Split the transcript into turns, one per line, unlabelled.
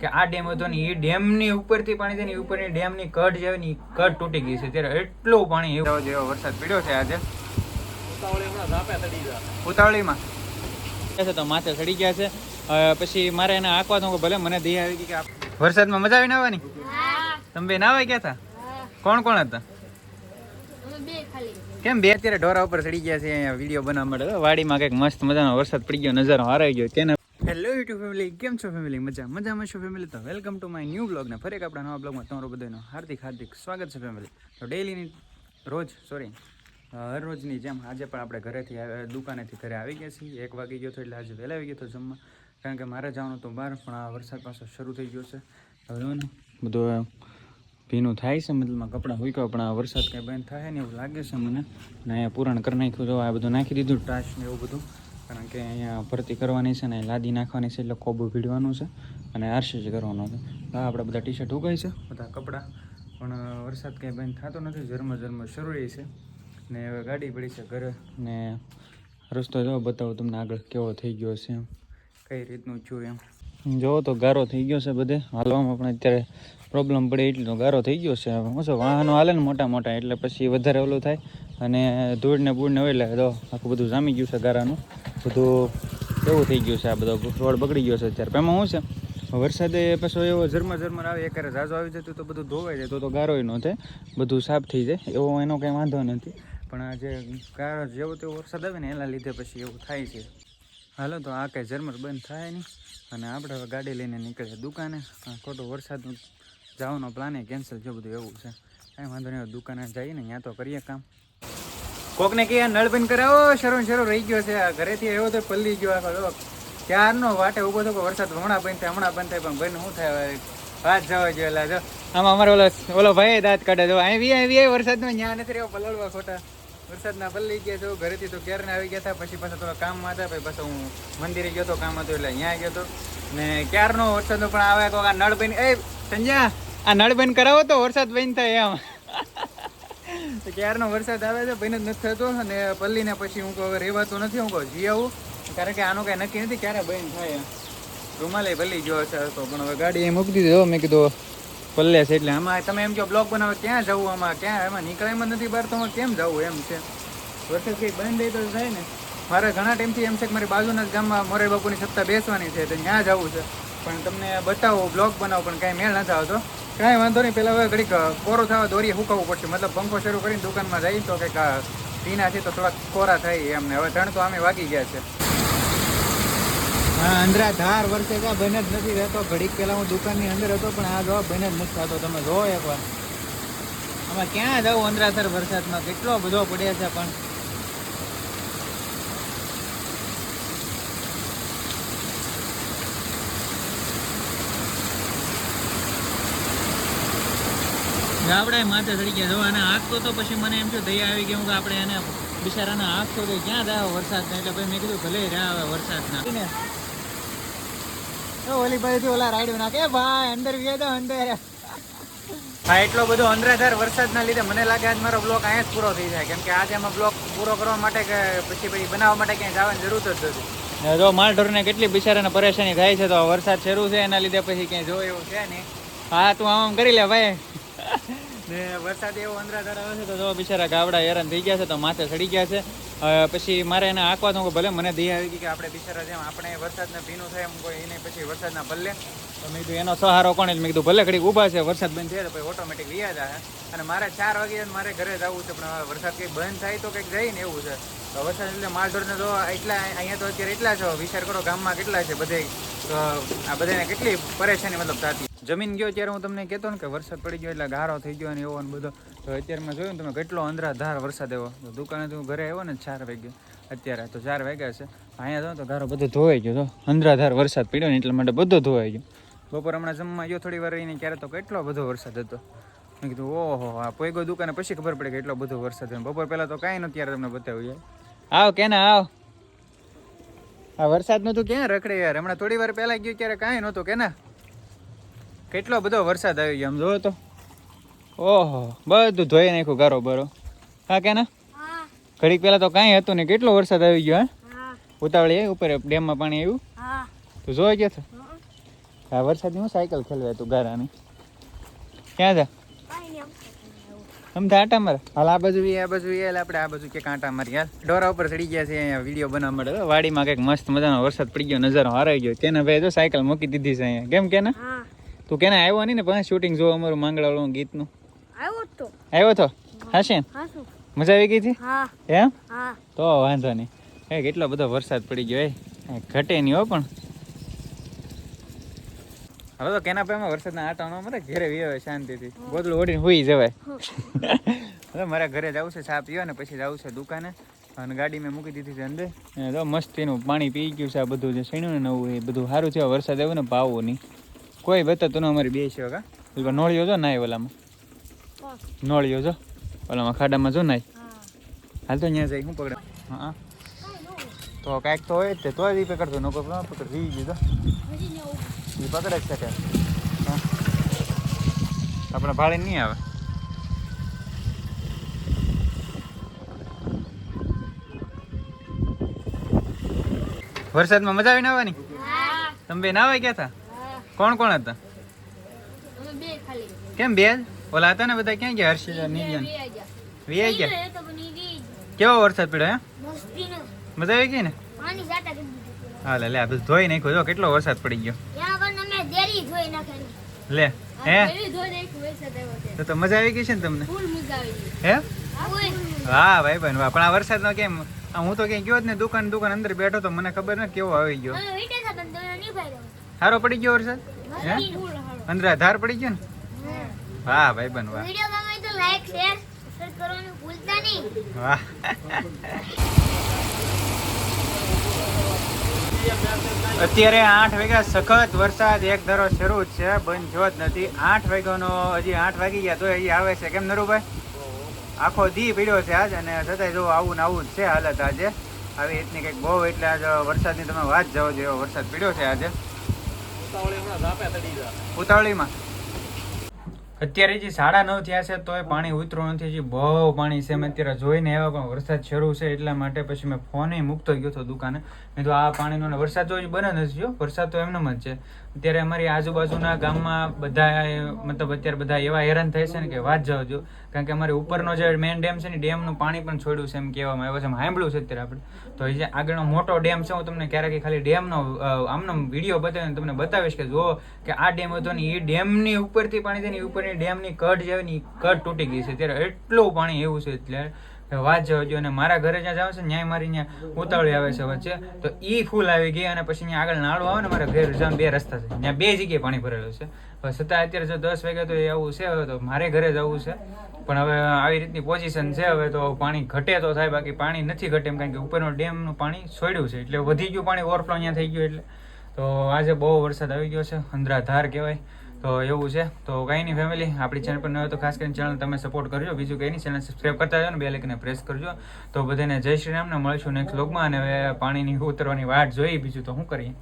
કે આ ડેમ હતો ને એ ડેમની ઉપરથી પાણી તેની ઉપરની ડેમની કટ જે ની કટ તૂટી ગઈ છે. ત્યારે એટલું પાણી એવો જેવો વરસાદ પડ્યો છે આજે. ઉતાવળીમાં તો માથે ચડી ગયા છે. પછી મારે એને આંકવા તો ભલે મને દઈ આવી ગઈ કે વરસાદમાં મજા આવી નાવાની તમે બે નાવા ગયા હતા? કોણ કોણ હતા? કેમ બે અત્યારે ઢોરા ઉપર ચડી ગયા છે અહીંયા વીડિયો બનાવવા માટે? વાડીમાં કંઈક મસ્ત મજાનો વરસાદ પડી ગયો નજારો હારાઈ ગયો. કેને હેલો યુટ્યુબ ફેમિલી કેમ છો ફેમિલી મજા મજામાં છો ફેમિલી તો welcome to my new blog ને ફરી આપણા નવા બ્લોગમાં તમારું બધાનું હાર્દિક હાર્દિક સ્વાગત છે ફેમિલી તો ડેલીની રોજ સોરી હરરોજની જેમ આજે પણ આપણે ઘરેથી દુકાનેથી ઘરે આવી ગયા છીએ. એક વાગી ગયો હતો એટલે આજે વહેલા આવી ગયો હતો જમવા. કારણ કે મારે જવાનું તો બહાર, પણ આ વરસાદ પાછો શરૂ થઈ ગયો છે. હવે બધું ભીનું થાય છે મતલબમાં કપડાં હુક્યો પણ આ વરસાદ કંઈ બંધ થાય ને એવું લાગે છે મને. ને અહીંયા પૂરણ કરી નાખ્યું જો આ બધું નાખી દીધું ટાશ ને એવું બધું. કારણ કે અહીંયા ભરતી કરવાની છે ને લાદી નાખવાની છે એટલે કોબું ભીડવાનું છે અને આરસીસી કરવાનો છે. આપણે બધા ટી શર્ટ ઉગાય છે, બધા કપડાં. પણ વરસાદ કંઈ બંધ થતો નથી, ઝરમર ઝરમર શરૂ છે. ને હવે ગાડી પડી છે ઘરે ને રસ્તો જો બતાવો તમને આગળ કેવો થઈ ગયો છે એમ. કઈ રીતનું છું એમ. જોવો તો ગારો થઈ ગયો છે બધે. હાલવામાં પણ અત્યારે પ્રોબ્લેમ પડે એટલો ગારો થઈ ગયો છે. હવે શું છે વાહનો હાલે ને મોટા મોટા એટલે પછી વધારે ઓલું થાય. અને ધૂળ ને બૂળ ને હોય એટલે તો આખું બધું જામી ગયું છે ગારાનું. બધું એવું થઈ ગયું છે આ બધો રોડ બગડી ગયો છે અત્યારે. એમાં શું છે? વરસાદે પાછો એવો ઝરમર ઝરમર આવે, એકારે ઝાઝો આવી જતું તો બધું ધોવાઈ જાય, તો તો ગારોય ન થાય, બધું સાફ થઈ જાય. એવો એનો કંઈ વાંધો નથી. પણ આ જે ગારો જેવો તેવો વરસાદ આવે ને, એના લીધે પછી એવું થાય છે. હાલો, તો આ કાંઈ ઝરમર બંધ થાય નહીં. અને આપણે હવે ગાડી લઈને નીકળીએ દુકાને. ખોટો વરસાદનું જવાનો પ્લાન કેન્સલ છે બધું એવું છે. કાંઈ વાંધો નહીં દુકાને જઈએ ને ત્યાં તો કરીએ કામ. કોકને કે નળ બંધ કરાવો, શરૂ શરૂ રહી ગયો છે. ઘરેથી આવ્યો તો પલ્લી ગયો આખો ક્યારનો વાટે ઊભો તો વરસાદ હમણાં બંધ થાય, હમણાં બંધ થાય, પણ બંધ શું થાય? વાત જવા જોઈએ એટલે જો. આમાં અમારો ઓલો ઓલો ભાઈ દાંત કાઢે જો, અહીં વી, અહીં વરસાદનો ન્યા નથી રહ્યો, પલળવા ખોટા. વરસાદના પલ્લી ગયા છો, ઘરેથી તો ક્યારે આવી ગયા હતા, પછી પાછા થોડા કામમાં હતા, પછી હું મંદિરે ગયો તો કામ હતું એટલે અહીંયા ગયો હતો ને ક્યારનો વરસાદનો પણ આવે તો આ નળ બંધ, એ સંજ્યા આ નળ બંધ કરાવો તો વરસાદ બંધ થાય એમ. ક્યારનો વરસાદ આવે છે ભાઈને નથી થતો અને પલ્લીને પછી હું કહું રહેવાતો નથી, હું કહું જી આવું. કારણ કે આનું કાંઈ નક્કી નથી ક્યારે બંધ થાય. રૂમાલે ભલી જો હશે તો પણ હવે ગાડી એ મૂકી દીધો. મેં કીધું પલ્લે છે એટલે આમાં તમે એમ કહો બ્લોક બનાવે, ક્યાં જવું આમાં? ક્યાં? એમાં નીકળાયમાં નથી બહાર, તો કેમ જવું એમ છે? વરસાદ કંઈક બંધ થઈ તો થાય ને. મારે ઘણા ટાઈમથી એમ છે કે મારી બાજુના જ ગામમાં મોરે બાપુની સત્તા બેસવાની છે, તો ત્યાં જવું છે. પણ તમને બતાવો બ્લોગ બનાવો, પણ કાંઈ મેળ નથી આવતો કાંઈ વાંધો નહીં. પહેલાં હવે ઘડીક કોરો થવા દોરીએ સુકાવવું પડશે. મતલબ પંખો શરૂ કરીને દુકાનમાં જઈએ તો કંઈક ભીના છે તો થોડાક કોરા થાય એમને હવે ત્રણ તો આમે વાગી ગયા છે. હા અંદરા ધાર વર્ષે કા બને જ નથી રહેતો. ઘડીક પહેલાં હું દુકાનની અંદર હતો, પણ આ જવાબ બને જ નથી થતો. તમે જોવો એકવાર. આમાં ક્યાં જવું અંદરાસર વરસાદમાં? કેટલો બધો પડે છે પણ. આપણે માથે ચડી ગયા. જો અને આંખતો તો પછી મને એમ છે દયા આવી ગઈ. હું કે આપણે એને બિચારાને આંખતો તો ક્યાં જાય વરસાદના એટલે ભાઈ મેં કીધું ભલે રહ્યા આવે વરસાદના ઓલી બાજુથી ઓલા રાઈડ નાખે. ભાઈ અંદર ગયા તો અંદર. હા એટલો બધો અંદરાધાર વરસાદના લીધે મને લાગે આજ મારો બ્લોક અહીંયા જ પૂરો થઈ જાય. કેમ કે આજે એમાં બ્લોક પૂરો કરવા માટે કે પછી પછી બનાવવા માટે ક્યાંય જવાની જરૂર જ નથી. જો માલઢોરને કેટલી બિચારાને પરેશાની થાય છે તો વરસાદ શરૂ છે એના લીધે પછી ક્યાંય જો એવું છે નહીં. હા તું આમ આમ કરી લે ભાઈ. ને વરસાદ એવો અંદરાધાર આવે છે તો જો બિચારા ગાવડા હેરાન થઈ ગયા છે, તો માથે ચડી ગયા છે. પછી મારે એને આંકવા તો ભલે મને દઈ આવી ગઈ કે આપણે બિચારા જેમ આપણે વરસાદને ભીનું થાય એમ કોઈ, એને પછી વરસાદના પલ્લે. તો મેં કીધું એનો સહારો કોણ જ મેં કીધું ભલે ઘડીક ઊભા છે, વરસાદ બંધ થાય તો પછી ઓટોમેટિક વ્યા જાય અને મારે ચાર વાગે મારે ઘરે જવું છે, પણ વરસાદ કંઈક બંધ થાય તો કંઈક જાય ને એવું છે. તો વરસાદ એટલે માલઢોરને તો એટલા, અહીંયા તો અત્યારે એટલા છો. વિચાર કરો ગામમાં કેટલા છે બધે. આ બધાને કેટલી પરેશાની મતલબ થતી. જમીન ગયો ત્યારે હું તમને કહેતો ને કે વરસાદ પડી ગયો એટલે ગારો થઈ ગયો ને એવો ને બધો. તો અત્યારે મેં જોયું ને તમે કેટલો અંધરાધાર વરસાદ એવો. તો દુકાને તું હું ઘરે આવ્યો ને ચાર વાગે અત્યારે તો ચાર વાગ્યા છે. અહીંયા જો તો ગારો બધો ધોવાઈ ગયો તો અંધરાધાર વરસાદ પડ્યો ને એટલા માટે બધો ધોવાઈ ગયો. બપોર હમણાં જમવા ગયો થોડી વાર રહીને ક્યારે તો કેટલો બધો વરસાદ હતો. મેં કીધું ઓહો આ પોઈગો દુકાને પછી ખબર પડે કે એટલો બધો વરસાદ હતો બપોર પહેલાં તો કાંઈ નહોતું ત્યારે તમને બતાવ્યું યાર. આવ કે ને આવ? આ વરસાદનું તું ક્યાં રખડે યાર? હમણાં થોડી વાર પહેલાં ગયું ત્યારે કાંઈ નહોતું કે ના કેટલો બધો વરસાદ આવી ગયો આમ જોવો તો. ઓહો બધું ધોઈ નાખ્યું ગારો બરો. હા કે ના? ઘડીક પહેલાં તો કાંઈ હતું ને કેટલો વરસાદ આવી ગયો હા? ઉતાવળી ઉપર ડેમમાં પાણી આવ્યું. તું જોઈ ગયો હા. વરસાદની હું સાયકલ ખેલવે તું ગારાની. ક્યાં જા? આમ તો આટા મારે. હાલ આ બાજુ આ બાજુ એટલે આપણે આ બાજુ કે કાંટા મારી હાલ. ડોરા ઉપર ચડી ગયા છે અહીંયા વીડિયો બનાવવા માટે. વાડીમાં કંઈક મસ્ત મજાનો વરસાદ પડી ગયો નજારો હારાઈ ગયો. કેને ભાઈ જો સાયકલ મૂકી દીધી છે અહીંયા. કેમ કે
હા.
તું કેને આવ્યો નહીં ને પણ શૂટિંગ જોવા અમારું માંગડાવાળું ગીતનું?
આવ્યો તો.
આવ્યો તો? હશે ને? મજા આવી ગઈ હતી?
હા.
એમ?
હા.
તો વાંધો નહીં. એ કેટલો બધો વરસાદ પડી ગયો એ. ઘટે નહીં હો પણ. હવે તો કેના પેમાં વરસાદના આટા મારે ઘરે વિયો શાંતિથી. બોતલું ઓઢીને હુઈ જવાય. હવે મારા ઘરે જવું છે ચા પીવા ને પછી જવું છે દુકાને. અને ગાડી મેં મૂકી દીધી છે અંદર. જો મસ્તીનું પાણી પી ગયું છે આ બધું જે સણ્યું ને નવું એ બધું સારું છે. વરસાદ આવ્યો ને પાવો નહીં. કોઈ બતાતું ન અમારી બે છે કા નોળિયો જો નાય ઓલામાં. નોળિયો જો. ઓલામાં ખાડામાં જો નાય. હાલ તો અહીંયા જાય હું પકડે. હા. તો કાંઈક તો હોય જ તે તો જ પકડતો નો પકડો. પકડ રી ગયો તો એ પકડે જ શકે આપણે ભાડે નહીં આવે. વરસાદમાં મજા આવીને આવવાની? તમે બે નાવા ગયા હતા કોણ કોણ હતા? કેમ બે? ઓલા હતા ને બધા ક્યાં ગયા હર્ષિત ગયા. વી આઈ ગયા? કેવો વરસાદ પડ્યો હે? મજા આવી ગઈ ને?
પાણી જાતા કરી દીધું
હા લે લે આ ધોઈ નાખ્યો. જો કેટલો વરસાદ પડી ગયો. લે હે તો તો મજા આવી ગઈ છે ને તમને? હે? વાહ ભાઈ બન વાહ. પણ આ વરસાદનો કેમ હું તો ક્યાંય ગયો જ ને દુકાન દુકાન અંદર બેઠો તો મને ખબર ને કેવો આવી ગયો. સારો પડી ગયો વરસાદ? હે? અંદર ધાર પડી ગયો ને? વાહ ભાઈ બન વાહ.
વિડિયો ગમે તો લાઈક શેર સબસ્ક્રાઇબ કરવાનું ભૂલતા નહીં.
વાહ. અત્યારે આઠ વાગ્યા સખત વરસાદ. એક ધારો શરૂ જ છે બંધ જો જ નથી. આઠ વાગ્યાનો હજી આઠ વાગી ગયા તો હજી આવે છે. કેમ નરુભાઈ? આખો દી પીડ્યો છે આજ અને છતાંય જો આવું ને આવું જ છે હાલત આજે. આવી રીતની કંઈક બહુ એટલે આજે વરસાદની તમે વાત જાઓ જેવો વરસાદ પીડ્યો છે આજે. ઉતાવળીમાં? અત્યારે જે સાડા નવ થયા છે, તોય પાણી ઉતરું નથી. હજી બહુ પાણી છે. મેં અત્યારે જોઈને આવ્યા પણ વરસાદ શરૂ છે એટલા માટે પછી મેં ફોને મૂકતો ગયો હતો દુકાને. મેં તો આ પાણીનો ને વરસાદ તો હજી બને નથી જો વરસાદ તો એમને જ છે. અત્યારે અમારી આજુબાજુના ગામમાં બધા મતલબ અત્યારે બધા એવા હેરાન થાય છે ને કે વાત જાઓ જો કારણ કે અમારે ઉપરનો જે મેઇન ડેમ છે ને, ડેમનું પાણી પણ છોડ્યું છે એમ કહેવામાં આવ્યું છે. એમ સાંભળ્યું છે અત્યારે આપણે. તો જે આગળનો મોટો ડેમ છે, હું તમને ક્યારેક ખાલી ડેમનો આમનો વીડિયો બતાવીને તમને બતાવીશ કે જુઓ કે આ ડેમ હતો ને, એ ડેમની ઉપરથી પાણી છે ને ડેમની કટ જે હોય ને એ કટ તૂટી ગઈ છે. ત્યારે એટલું પાણી એવું છે એટલે વાત જવા જો અને મારા ઘરે જ્યાં જાવ છે ન્યાય મારી ત્યાં ઉતાવળી આવે છે વચ્ચે, તો ઈ ફૂલ આવી ગઈ અને પછી ત્યાં આગળ નાળું આવે ને મારા ઘેર જવાનું બે રસ્તા છે. ત્યાં બે જગ્યાએ પાણી ભરેલું છે. છતાં અત્યારે જો દસ વાગ્યા તો એ આવું છે, હવે તો મારે ઘરે જવું છે. પણ હવે આવી રીતની પોઝિશન છે, હવે તો પાણી ઘટે તો થાય, બાકી પાણી નથી ઘટે એમ કારણ કે ઉપરનો ડેમનું પાણી છોડ્યું છે એટલે વધી ગયું પાણી ઓવરફ્લો અહીંયા થઈ ગયું એટલે. તો આજે બહુ વરસાદ આવી ગયો છે, અંધરાધાર કહેવાય. તો એવું છે. તો કંઈ નહીં ફેમિલી આપણી ચેનલ પર ન હોય તો ખાસ કરીને ચેનલ તમે સપોર્ટ કરજો. બીજું કંઈ નહીં ચેનલ સબસ્ક્રાઈબ કરતા જાઓ ને બે લેકને પ્રેસ કરજો. તો બધાને જય શ્રી રામને મળીશું નેક્સ્ટ લોગમાં અને પાણીની ઉતરવાની વાટ જોઈ બીજું તો શું કરીએ?